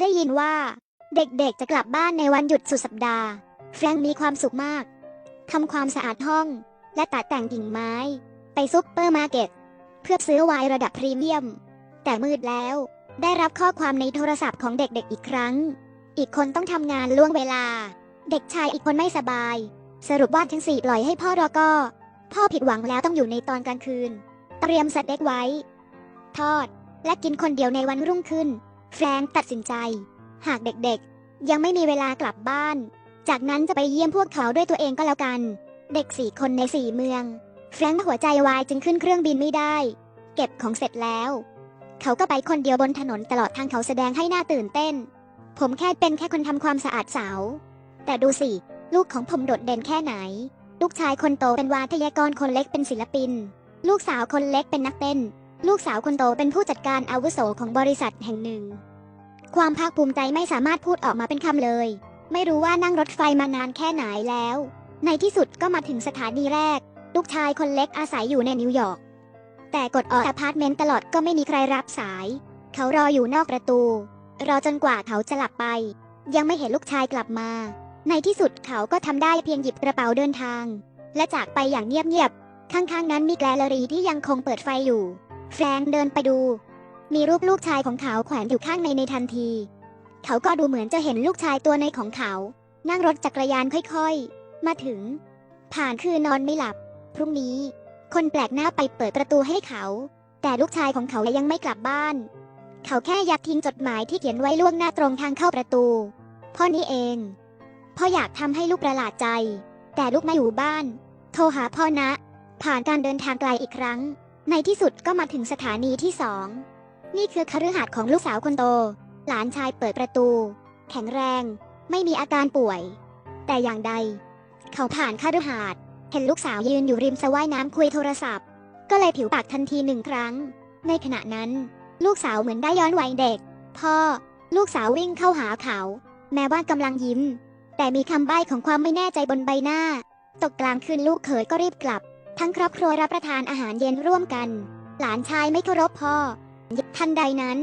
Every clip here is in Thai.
ได้ยินว่า เด็กๆจะกลับบ้านในวันหยุดสุดสัปดาห์ แฟรงค์มีความสุขมากทำความสะอาดห้อง และตัดแต่งกิ่งไม้ ไปซุปเปอร์มาร์เก็ต เพื่อซื้อไวน์ระดับพรีเมียม แต่มืดแล้ว ได้รับข้อความในโทรศัพท์ของเด็กๆอีกครั้ง อีกคนต้องทำงานล่วงเวลา เด็กชายอีกคนไม่สบาย สรุปว่าทั้งสี่ปล่อยให้พ่อรอก็ พ่อผิดหวังแล้วต้องอยู่ในตอนกลางคืน เตรียมสเต็กไว้ ทอด และกินคนเดียวในวันรุ่งขึ้น แฟรงค์ตัดสินใจ หากเด็กๆ ยังไม่มีเวลากลับบ้าน จากนั้นจะไปเยี่ยมพวกเขาด้วยตัวเองก็แล้วกัน เด็กสี่คนในสี่เมือง แฟรงค์หัวใจวายจึงขึ้นเครื่องบินไม่ได้ เก็บของเสร็จแล้ว เขาก็ไปคนเดียวบนถนนตลอดทางเขาแสดงให้หน้าตื่นเต้น ผมแค่เป็นแค่คนทำความสะอาดเสา แต่ดูสิ ลูกของผมโดดเด่นแค่ไหน ลูกชายคนโตเป็นวาทยากรคนเล็กเป็นศิลปิน ลูกสาวคนเล็กเป็นนักเต้น ลูกสาวคนโตเป็นผู้จัดการอาวุโสของบริษัทแห่งหนึ่ง ความภาคภูมิใจไม่สามารถพูดออกมาเป็นคำเลย ไม่รู้ว่านั่งรถไฟมานานแค่ไหนแล้ว ในที่สุดก็มาถึงสถานีแรก ลูกชายคนเล็กอาศัยอยู่ในนิวยอร์ก แต่กดออกอพาร์ตเมนต์ตลอดก็ไม่มีใครรับสาย เขารออยู่นอกประตู รอจนกว่าเขาจะหลับไป ยังไม่เห็นลูกชายกลับมา ในที่สุดเขาก็ทำได้เพียงหยิบกระเป๋าเดินทาง และจากไปอย่างเงียบๆ ข้างๆ นั้นมีแกลเลอรี่ที่ยังคงเปิดไฟอยู่ แฟรงค์เดินไปดู มีรูปลูกชายของเขาแขวนอยู่ข้างในในทันที เขาก็ดูเหมือนจะเห็นลูกชายตัวในของเขา นั่งรถจักรยานค่อยๆ มาถึง ผ่านคืนนอนไม่หลับ พรุ่งนี้ คนแปลกหน้าไปเปิดประตูให้เขา แต่ลูกชายของเขายังไม่กลับบ้าน เขาแค่อยากทิ้งจดหมายที่เขียนไว้ล่วงหน้าตรงทางเข้าประตู พ่อนี่เองพ่ออยากทำให้ลูกประหลาดใจ แต่ลูกไม่อยู่บ้าน โทรหาพ่อนะ ผ่านการเดินทางไกลอีกครั้ง ในที่สุดก็มาถึงสถานีที่สอง นี่คือคฤหาสน์ของลูกสาวคนโต หลานชายเปิดประตู แข็งแรง ไม่มีอาการป่วย แต่อย่างใด เขาผ่านคฤหาสน์เห็นลูกสาวยืนอยู่ริมสระว่ายน้ำคุยโทรศัพท์ ก็เลยผิวปากทันทีหนึ่งครั้ง ในขณะนั้น ลูกสาวเหมือนได้ย้อนวัยเด็ก พ่อ ลูกสาววิ่งเข้าหาเขา แม้ว่ากำลังยิ้ม แต่มีคำใบ้ของความไม่แน่ใจบนใบหน้า ตกกลางคืนลูกเขยก็รีบกลับ ทั้งครอบครัวรับประทานอาหารเย็นร่วมกัน หลานชายไม่เคารพพ่อ ทันใดนั้น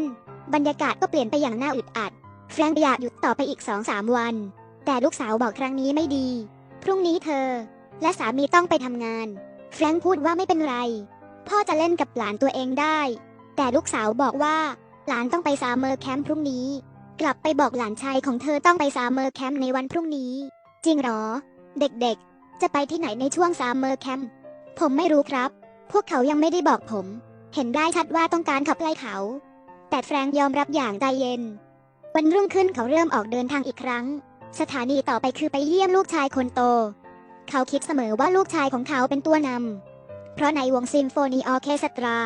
บรรยากาศก็เปลี่ยนไปอย่างน่าอึดอัด แฟรงค์อยากหยุดต่อไปอีกสองสามวัน แต่ลูกสาวบอกครั้งนี้ไม่ดี พรุ่งนี้เธอ และสามีต้องไปทำงาน แฟรงค์พูดว่าไม่เป็นไร พ่อจะเล่นกับหลานตัวเองได้ แต่ลูกสาวบอกว่า หลานต้องไปซาเมอร์แคมป์พรุ่งนี้ กลับไปบอกหลานชายของเธอต้องไปซาเมอร์แคมป์ในวันพรุ่งนี้ จริงหรอ เด็กๆ จะไปที่ไหนในช่วงซาเมอร์แคมป์ ผมไม่รู้ครับ พวกเขายังไม่ได้บอกผม เห็นได้ชัดว่าต้องการขับไล่เขา แต่แฟรงยอมรับอย่างใจเย็น วันรุ่งขึ้นเขาเริ่มออกเดินทางอีกครั้ง สถานีต่อไปคือไปเยี่ยมลูกชายคนโต เขาคิดเสมอว่าลูกชายของเขาเป็นตัวนำ เพราะในวงซิมโฟนีออเคสตรา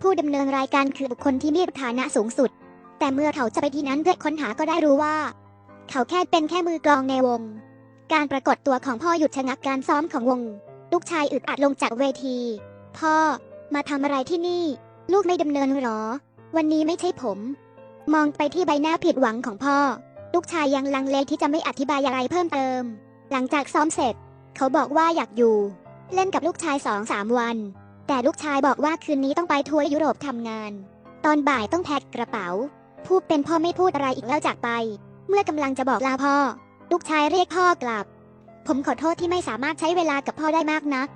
ผู้ดำเนินรายการคือบุคคลที่มีฐานะสูงสุด แต่เมื่อเขาจะไปที่นั้นเพื่อค้นหาก็ได้รู้ว่า เขาแค่เป็นแค่มือกลองในวง การปรากฏตัวของพ่อหยุดชะงักการซ้อมของวง ลูกชายอึดอัดลงจากเวที พ่อ มาทำอะไรที่นี่ ลูกไม่ดำเนินหรอ วันนี้ไม่ใช่ผม มองไปที่ใบหน้าผิดหวังของพ่อ ลูกชายยังลังเลที่จะไม่อธิบายอะไรเพิ่มเติม หลังจากซ้อมเสร็จ เขาบอกว่าอยากอยู่ เล่นกับลูกชายสองสามวัน แต่ลูกชายบอกว่าคืนนี้ต้องไปทัวร์ยุโรปทำงาน ตอนบ่ายต้องแพ็คกระเป๋า ผู้เป็นพ่อไม่พูดอะไรอีกแล้วจากไป เมื่อกำลังจะบอกลาพ่อ ลูกชายเรียกพ่อกลับ ผมขอโทษที่ไม่สามารถใช้เวลากับพ่อได้มากนัก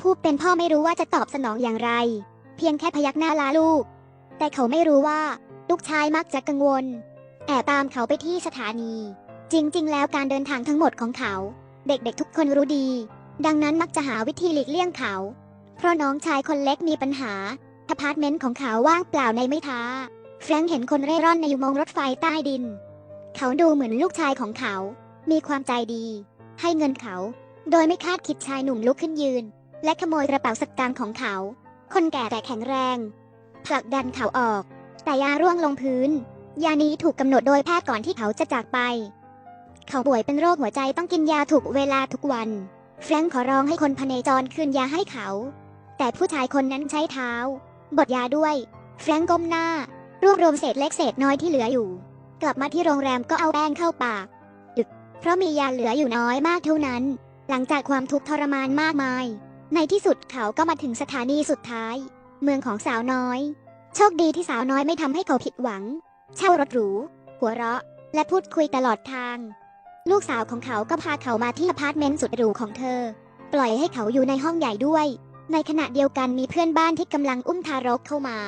ผู้เป็นพ่อไม่รู้ว่าจะตอบสนองอย่างไร เพียงแค่พยักหน้าลาลูก แต่เขาไม่รู้ว่า ลูกชายมักจะกังวล แอบตามเขาไปที่สถานี จริง ๆ แล้วการเดินทางทั้งหมดของเขา เด็กๆทุกคนรู้ดี ดังนั้นมักจะหาวิธีหลีกเลี่ยงเขา เพราะน้องชายคนเล็กมีปัญหา อพาร์ตเมนต์ของเขาว่างเปล่าในไม่ท้าแฟรงค์เห็นคนเร่ร่อนในอุโมงค์รถไฟใต้ดิน เขาดูเหมือนลูกชายของเขา มีความใจดี ให้เงินเขา โดยไม่คาดคิดชายหนุ่มลุกขึ้นยืน และขโมยกระเป๋าสตางค์ของเขา คนแก่แต่แข็งแรง ผลักดันเขาออก แต่ยาร่วงลงพื้น ยานี้ถูกกำหนดโดยแพทย์ก่อนที่เขาจะจากไป เขาป่วยเป็นโรคหัวใจต้องกินยาถูกเวลาทุกวัน แฟรงค์ขอร้องให้คนพเนจรคืนยาให้เขา แต่ผู้ชายคนนั้นใช้เท้า บดยาด้วย แฟรงก้มหน้า รวบรวมเศษเล็กเศษน้อยที่เหลืออยู่ กลับมาที่โรงแรมก็เอาแป้งเข้าปาก ดึก เพราะมียาเหลืออยู่น้อยมากเท่านั้น หลังจากความทุกข์ทรมานมากมาย ในที่สุดเขาก็มาถึงสถานีสุดท้าย เมืองของสาวน้อย โชคดีที่สาวน้อยไม่ทำให้เขาผิดหวัง เช่ารถหรู หัวเราะ และพูดคุยตลอดทาง ลูกสาวของเขาก็พาเขามาที่อพาร์ตเมนต์สุดหรูของเธอ ปล่อยให้เขาอยู่ในห้องใหญ่ด้วย ในขณะเดียวกันมีเพื่อนบ้านที่กำลังอุ้มทารกเข้ามา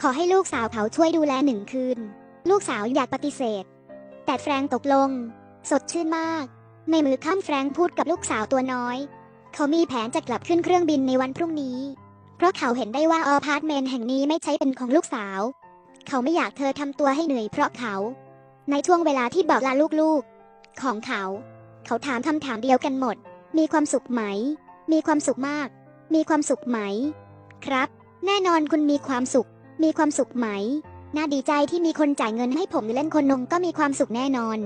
ขอให้ลูกสาวเขาช่วยดูแลหนึ่งคืน ลูกสาวอยากปฏิเสธ แต่แฟรงตกลง สดชื่นมาก ในมือค่ำแฟรงพูดกับลูกสาวตัวน้อย เขามีแผนจะกลับขึ้นเครื่องบินในวันพรุ่งนี้ เพราะเขาเห็นได้ว่าอพาร์ตเมนต์แห่งนี้ไม่ใช่เป็นของลูกสาว เขาไม่อยากเธอทำตัวให้เหนื่อยเพราะเขา ในช่วงเวลาที่บอกลาลูกๆ ของเขา เขาถามคำถามเดียวกันหมด มีความสุขไหม มีความสุขมาก มีความสุขไหม ครับ แน่นอนคุณมีความสุข มีความสุขไหม น่าดีใจที่มีคนจ่ายเงินให้ผมเล่นคนนงก็มีความสุขแน่นอน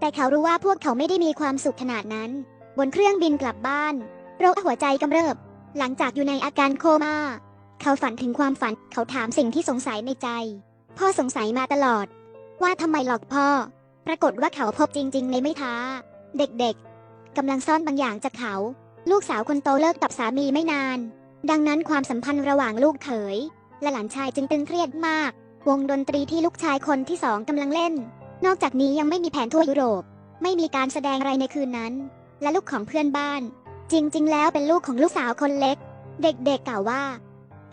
แต่เขารู้ว่าพวกเขาไม่ได้มีความสุขขนาดนั้น บนเครื่องบินกลับบ้านโรคหัวใจกำเริบ หลังจากอยู่ในอาการโคม่า เขาฝันถึงความฝัน เขาถามสิ่งที่สงสัยในใจ พ่อสงสัยมาตลอด ว่าทำไมหลอกพ่อ ปรากฏว่าเขาพบจริง ๆ ในไม่ท้า เด็กๆกำลังซ่อนบางอย่างจากเขา ลูกสาวคนโตเลิกกับสามีไม่นาน ดังนั้นความสัมพันธ์ระหว่างลูกเขย และหลานชายจึงตึงเครียดมาก วงดนตรีที่ลูกชายคนที่สองกำลังเล่น นอกจากนี้ยังไม่มีแผนทั่วยุโรป ไม่มีการแสดงอะไรในคืนนั้น และลูกของเพื่อนบ้าน จริง ๆ แล้วเป็นลูกของลูกสาวคนเล็ก เด็กๆกล่าวว่า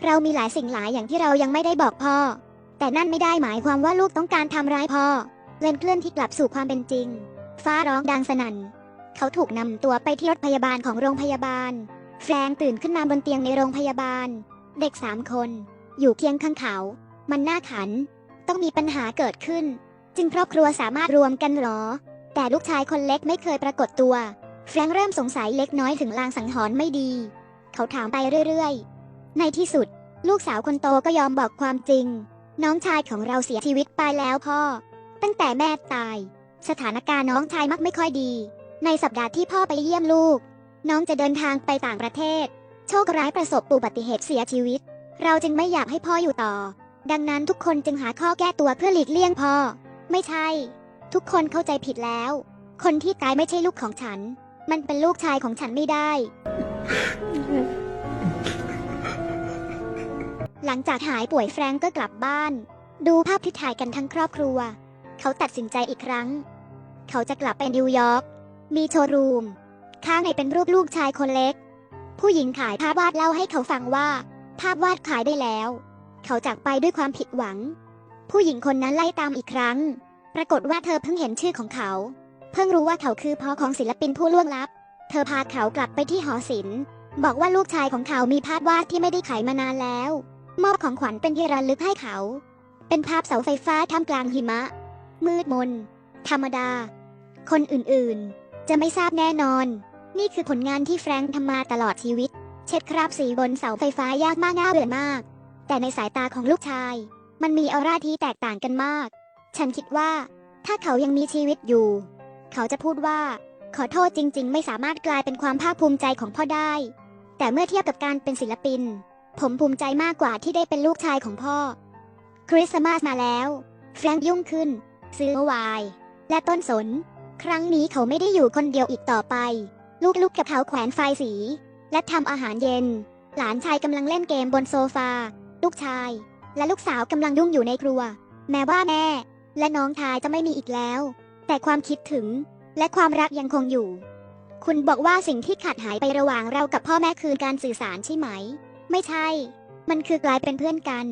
เรามีหลายสิ่งหลายอย่างที่เรายังไม่ได้บอกพ่อ แต่นั่นไม่ได้หมายความว่าลูกต้องการทำร้ายพ่อเล่นเคลื่อนที่กลับสู่ความเป็นจริง ฟ้าร้องดังสนั่น เขาถูกนำตัวไปที่รถพยาบาลของโรงพยาบาล แฟรงตื่นขึ้นมาบนเตียงในโรงพยาบาล เด็กสามคน อยู่เคียงข้างเขา มันน่าขัน ต้องมีปัญหาเกิดขึ้น จึงครอบครัวสามารถรวมกันหรอ แต่ลูกชายคนเล็กไม่เคยปรากฏตัว แฟรงเริ่มสงสัยเล็กน้อยถึงลางสังหรณ์ไม่ดี เขาถามไปเรื่อยๆ ในที่สุด ลูกสาวคนโตก็ยอมบอกความจริง น้องชายของเราเสียชีวิตไปแล้วพ่อ ตั้งแต่แม่ตาย สถานการณ์น้องชายมักไม่ค่อยดี ในสัปดาห์ที่พ่อไปเยี่ยมลูก น้องจะเดินทางไปต่างประเทศ โชคร้ายประสบอุบัติเหตุเสียชีวิต เราจึงไม่อยากให้พ่ออยู่ต่อ ดังนั้นทุกคนจึงหาข้อแก้ตัวเพื่อหลีกเลี่ยงพ่อ ไม่ใช่ ทุกคนเข้าใจผิดแล้ว คนที่ตายไม่ใช่ลูกของฉัน มันเป็นลูกชายของฉันไม่ได้ หลังจากหายป่วยแฟรงก์ก็กลับบ้าน ดูภาพที่ถ่ายกันทั้งครอบครัว เขาตัดสินใจอีกครั้ง เขาจะกลับไปนิวยอร์ก มีโชว์รูม ข้างในเป็นรูปลูกชายคนเล็ก ผู้หญิงขายภาพวาดเล่าให้เขาฟังว่า ภาพวาดขายได้แล้ว เขาจากไปด้วยความผิดหวัง ผู้หญิงคนนั้นไล่ตามอีกครั้ง ปรากฏว่าเธอเพิ่งเห็นชื่อของเขา เพิ่งรู้ว่าเขาคือพ่อของศิลปินผู้ล่วงลับ เธอพาเขากลับไปที่หอศิลป์บอกว่าลูกชายของเขามีภาพวาดที่ไม่ได้ขายมานานแล้วมอบของขวัญเป็นที่ระลึกให้เขา เป็นภาพเสาไฟฟ้าท่ามกลางหิมะ มืดมน ธรรมดา คนอื่นๆ จะไม่ทราบแน่นอน นี่คือผลงานที่แฟรงค์ทำมาตลอดชีวิต เช็ดคราบสีบนเสาไฟฟ้ายากมากน่าเบื่อมาก แต่ในสายตาของลูกชาย มันมีออร่าที่แตกต่างกันมาก ฉันคิดว่า ถ้าเขายังมีชีวิตอยู่ เขาจะพูดว่า ขอโทษจริง ๆ ไม่สามารถกลายเป็นความภาคภูมิใจของพ่อได้ แต่เมื่อเทียบกับการเป็นศิลปิน ผมภูมิใจมากกว่าที่ได้เป็นลูกชายของพ่อ คริสต์มาสมาแล้ว แฟรงค์ยุ่งขึ้น ซื้อวน์และต้นสน ครั้งนี้เขาไม่ได้อยู่คนเดียวอีกต่อไป ลูกๆกับเขาแขวนไฟสี และทำอาหารเย็น หลานชายกำลังเล่นเกมบนโซฟา ลูกชาย และลูกสาวกำลังยุ่งอยู่ในครัว แม้ว่าแม่ และน้องชายจะไม่มีอีกแล้ว แต่ความคิดถึง และความรักยังคงอยู่ คุณบอกว่าสิ่งที่ขาดหายไประหว่างเรากับพ่อแม่คือการสื่อสารใช่ไหม ไม่ใช่ มันคือกลายเป็นเพื่อนกัน